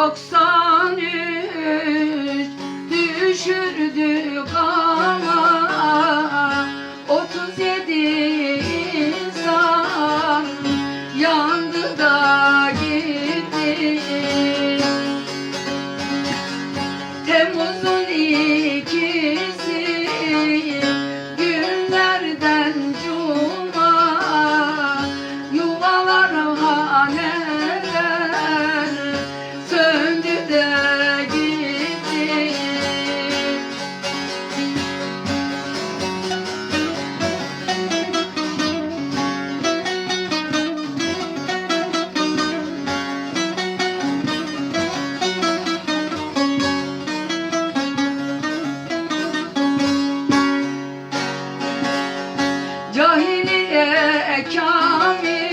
93 düşürdü kana 37 insan yandı da gitti. Temmuz'un ikisi günlerden cuma. Yuvalar hane Ali'ye